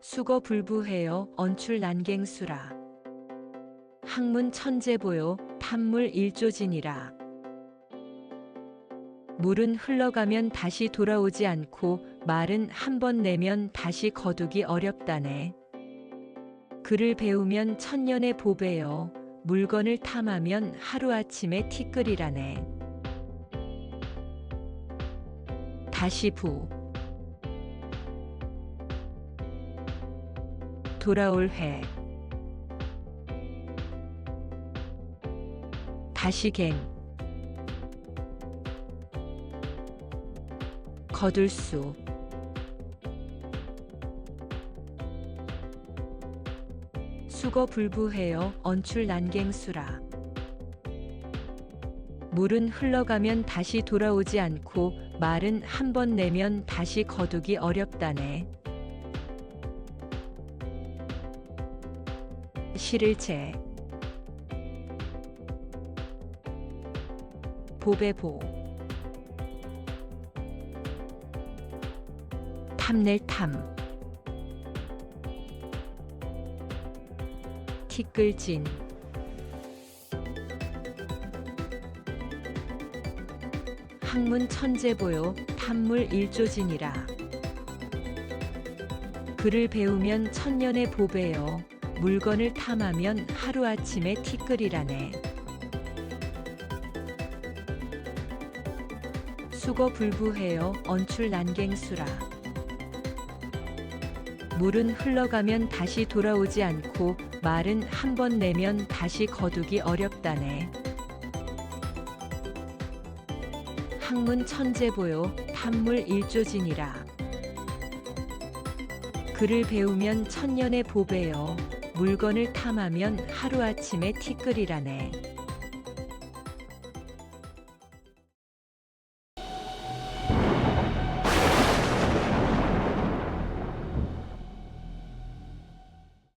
수거 불부해요 언출 난갱수라 학문 천재보요 탐물 일조진이라 물은 흘러가면 다시 돌아오지 않고 말은 한 번 내면 다시 거두기 어렵다네. 글을 배우면 천년의 보배요. 물건을 탐하면 하루아침에 티끌이라네. 다시 부. 돌아올 회. 다시 갱. 거둘 수. 수거 불부해요 언출 난갱수라. 물은 흘러가면 다시 돌아오지 않고 말은 한 번 내면 다시 거두기 어렵다네. 실을채 보배보. 탐낼 탐. 티끌진. 학문 천재보요 탐물 일조진이라. 글을 배우면 천년의 보배요 물건을 탐하면 하루아침에 티끌이라네 수거 불부해요 언출 난갱수라 물은 흘러가면 다시 돌아오지 않고 말은 한 번 내면 다시 거두기 어렵다네. 학문 천재보요 탐물 일조진이라. 글을 배우면 천년의 보배요. 물건을 탐하면 하루아침에 티끌이라네.